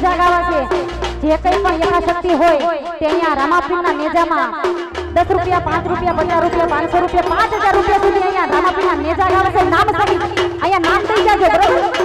નેજા ગાવા છે. જે કઈ પણ યથાશક્તિ હોય, તે અહીંયા રામાપીરના નેજામાં દસ રૂપિયા, પાંચ રૂપિયા, પચાસ રૂપિયા, પાંચસો રૂપિયા, પાંચ હજાર રૂપિયા સુધી અહીંયા રામાપીરના મેજા ગાવા છે. નામ સારી અહીંયા નામ થઈ જાજો, બરોબર?